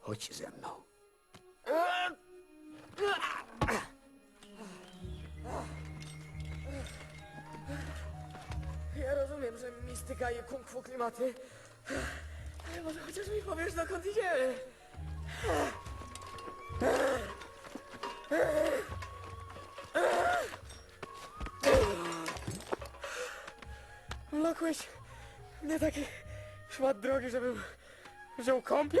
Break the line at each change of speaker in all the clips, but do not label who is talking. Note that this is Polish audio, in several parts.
Chodź ze mną. Ja rozumiem, że mistyka i kung fu klimaty. Ale może chociaż mi powiesz, dokąd idziemy. Lokłeś mnie taki szmat drogi, żebym wziął kąpiel?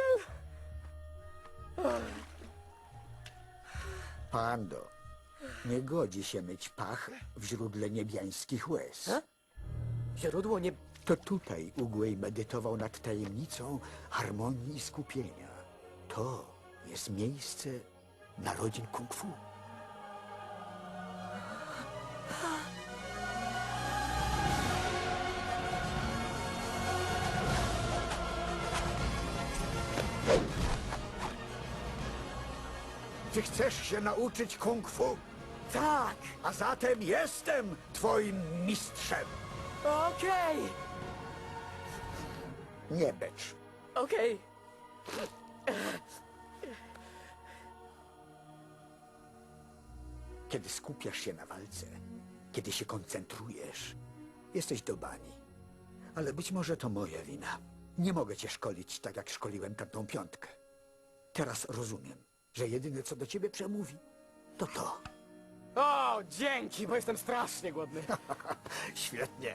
Pando, nie godzi się myć pach w źródle niebiańskich łez.
A? Źródło nie...
To tutaj Ugłej medytował nad tajemnicą harmonii i skupienia. To jest miejsce narodzin kung fu. Czy chcesz się nauczyć kung fu?
Tak!
A zatem jestem twoim mistrzem.
Okej!
Nie becz.
Okej.
Kiedy skupiasz się na walce, kiedy się koncentrujesz, jesteś do bani. Ale być może to moja wina. Nie mogę cię szkolić tak, jak szkoliłem tamtą piątkę. Teraz rozumiem, że jedyne, co do ciebie przemówi, to to.
O, dzięki, bo jestem strasznie głodny.
Świetnie.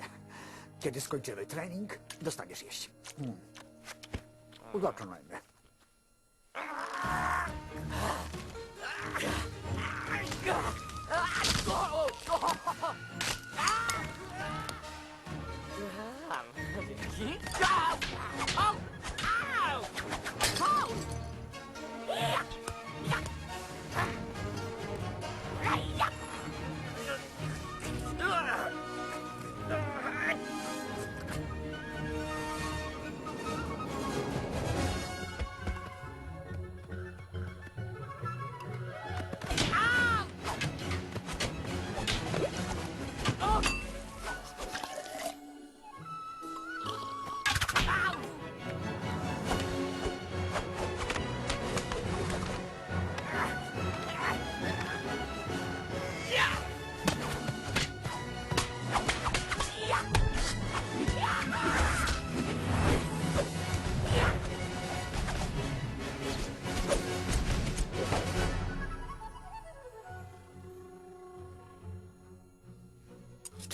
Kiedy skończymy trening, dostaniesz jeść. Hmm. Zaczynajmy.
Dzięki.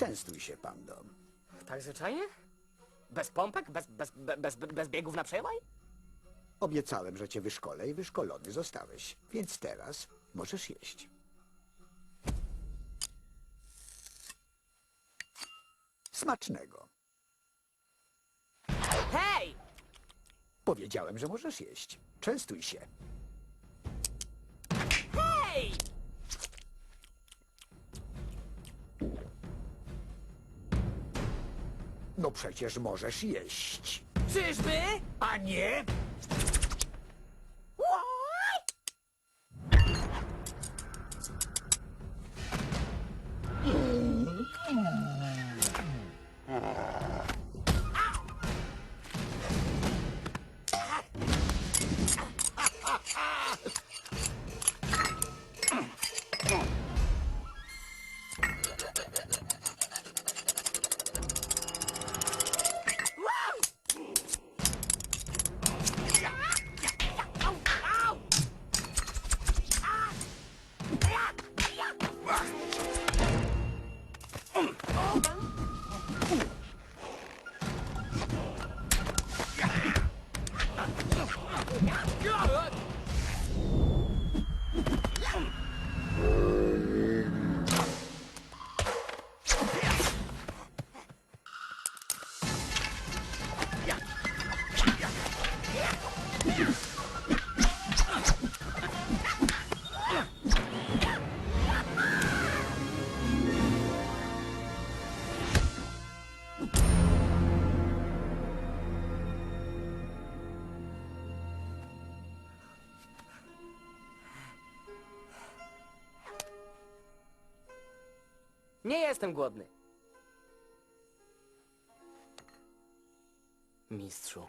Częstuj się, Pando.
Tak zwyczajnie? Bez pompek? Bez, bez, be- bez, bez biegów na przełaj?
Obiecałem, że cię wyszkolę i wyszkolony zostałeś. Więc teraz możesz jeść. Smacznego.
Hej!
Powiedziałem, że możesz jeść. Częstuj się.
Hej!
No przecież możesz jeść.
Czyżby?
A nie?
Nie jestem głodny. Mistrzu.